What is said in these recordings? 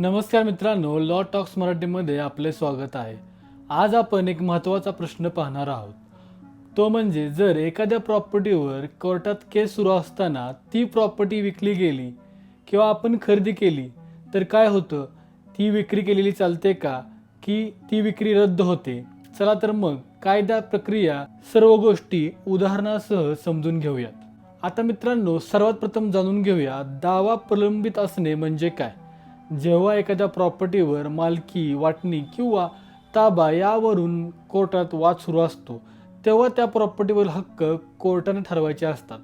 नमस्कार मित्रांनो law talks मराठीमध्ये आपले स्वागत आहे. आज आपण एक महत्त्वाचा प्रश्न पाहणार आहोत. तो म्हणजे जर एखाद्या प्रॉपर्टीवर कोर्टात केस सुरू असताना ती प्रॉपर्टी विकली गेली किंवा आपण खरेदी केली तर काय होतं? ती विक्री केलेली चालते का? की ती विक्री रद्द होते? चला तर मग कायदा प्रक्रिया सर्व गोष्टी उदाहरणासह समजून घेऊयात. आता मित्रांनो सर्वात प्रथम जाणून घेऊया दावा प्रलंबित असणे म्हणजे काय? जेव्हा एखाद्या प्रॉपर्टीवर मालकी वाटणी किंवा ताबा यावरून कोर्टात वाद सुरू असतो तेव्हा त्या प्रॉपर्टीवर हक्क कोर्टाने ठरवायचे असतात.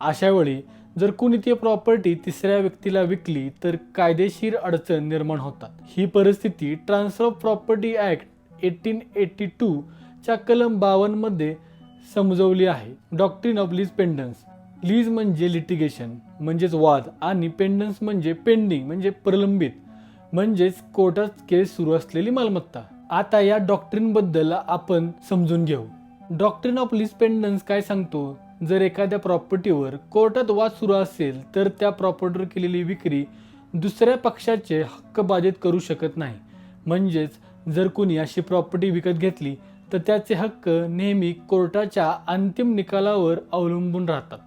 अशावेळी जर कुणी ती प्रॉपर्टी तिसऱ्या व्यक्तीला विकली तर कायदेशीर अडचण निर्माण होतात. ही परिस्थिती transfer of property act eighteen eighty टूच्या कलम बावन्नमध्ये समजवली आहे. Doctrine of lis pendens lis म्हणजे लिटिगेशन म्हणजेच वाद आणि पेंडन्स म्हणजे पेंडिंग म्हणजे प्रलंबित म्हणजेच कोर्टात केस सुरू असलेली मालमत्ता. आता या डॉक्ट्रिनबद्दल आपण समजून घेऊ. डॉक्ट्रिन ऑफ लीज पेंडन्स काय सांगतो? जर एखाद्या प्रॉपर्टीवर कोर्टात वाद सुरू असेल तर त्या प्रॉपर्टीवर केलेली विक्री दुसऱ्या पक्षाचे हक्क बाधित करू शकत नाही. म्हणजेच जर कोणी अशी प्रॉपर्टी विकत घेतली तर त्याचे हक्क नेहमी कोर्टाच्या अंतिम निकालावर अवलंबून राहतात.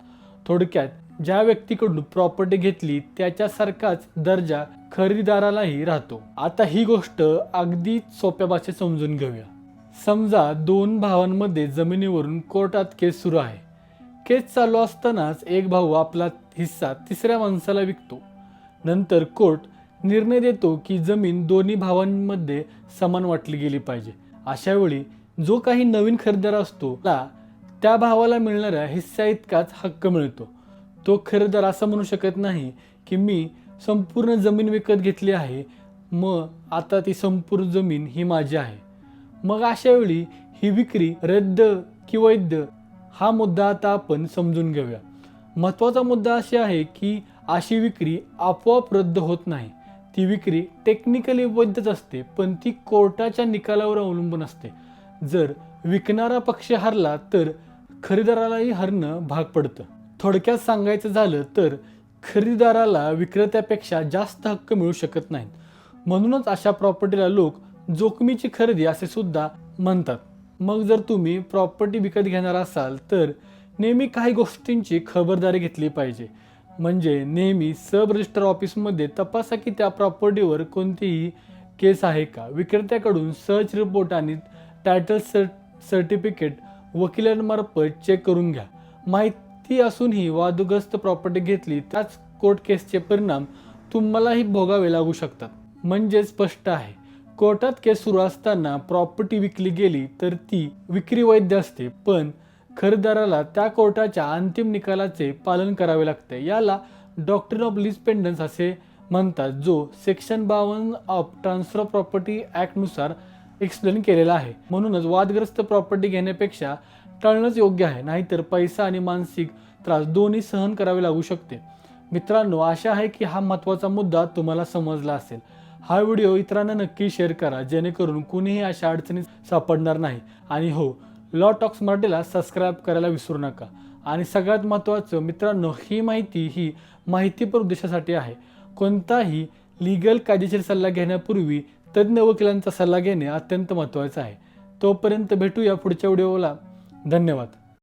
थोडक्यात ज्या व्यक्तीकडून प्रॉपर्टी घेतली त्याच्यासारखाच दर्जा खरेदीदारालाही राहतो. आता ही गोष्ट अगदी सोप्या भाषेत समजून घेऊया. समजा दोन भावांमध्ये जमिनीवरून कोर्टात केस सुरू आहे. केस चालू असतानाच एक भाऊ आपला हिस्सा तिसऱ्या माणसाला विकतो. नंतर कोर्ट निर्णय देतो की जमीन दोन्ही भावांमध्ये समान वाटली गेली पाहिजे. अशावेळी जो काही नवीन खरेदीदार असतो त्याला त्या भावाला मिळणाऱ्या हिस्सा इतकाच हक्क मिळतो. तो खरेदीदार असं म्हणू शकत नाही की मी संपूर्ण जमीन विकत घेतली आहे मग आता ती संपूर्ण जमीन ही माझी आहे. मग अशा वेळी ही विक्री रद्द की वैध हा मुद्दा आता आपण समजून घेऊया. महत्त्वाचा मुद्दा असे आहे की अशी विक्री आपोआप रद्द होत नाही. ती विक्री टेक्निकली वैधच असते पण ती कोर्टाच्या निकालावर अवलंबून असते. जर विकणारा पक्ष हरला तर खरेदीदारालाही हरणं भाग पडतं. थोडक्यात सांगायचं झालं तर खरेदीदाराला विक्रेत्यापेक्षा जास्त हक्क मिळू शकत नाहीत. म्हणूनच अशा प्रॉपर्टीला लोक जोखमीची खरेदी असे सुद्धा म्हणतात. मग जर तुम्ही प्रॉपर्टी विकत घेणार असाल तर नेहमी काही गोष्टींची खबरदारी घेतली पाहिजे. म्हणजे नेहमी सब रजिस्टर ऑफिसमध्ये तपासा की त्या प्रॉपर्टीवर कोणतीही केस आहे का? विक्रेत्याकडून सर्च रिपोर्ट आणि टायटल सर्ट सर्टिफिकेट वकिलांमार्फत चेक करून घ्या. माहिती असूनही वादग्रस्त प्रॉपर्टी घेतली त्याच कोर्ट केसचे परिणाम तुम्हालाही भोगावे लागू शकतात. म्हणजे स्पष्ट आहे कोर्टात केस सुरू असताना प्रॉपर्टी विकली गेली तर ती विक्री वैध असते पण खरेदीदाराला त्या कोर्टाच्या अंतिम निकालाचे पालन करावे लागते. याला डॉक्टर ऑफ लिस्पेंडन्स पेंडन्स असे म्हणतात जो सेक्शन बावन्न ऑफ ट्रान्सफर प्रॉपर्टी ॲक्टनुसार एक्सप्लेन केलेला आहे. म्हणूनच वादग्रस्त प्रॉपर्टी घेण्यापेक्षा टाळणंच योग्य आहे नाहीतर पैसा आणि मानसिक त्रास दोन्ही सहन करावे लागू शकते. मित्रांनो आशा आहे की हा महत्त्वाचा मुद्दा तुम्हाला समजला असेल. हा व्हिडिओ इतरांना नक्की शेअर करा जेणेकरून कुणीही अशा अडचणीत सापडणार नाही. आणि हो लॉ टॉक्स मराठीला सबस्क्राईब करायला विसरू नका. आणि सगळ्यात महत्त्वाचं मित्रांनो ही माहिती ही माहितीपर उद्देशासाठी आहे. कोणताही लिगल कायदेशीर सल्ला घेण्यापूर्वी तज्ज्ञ वकिलांचा सल्ला घेणे अत्यंत महत्त्वाचं आहे. तोपर्यंत भेटूया पुढच्या व्हिडिओला. धन्यवाद.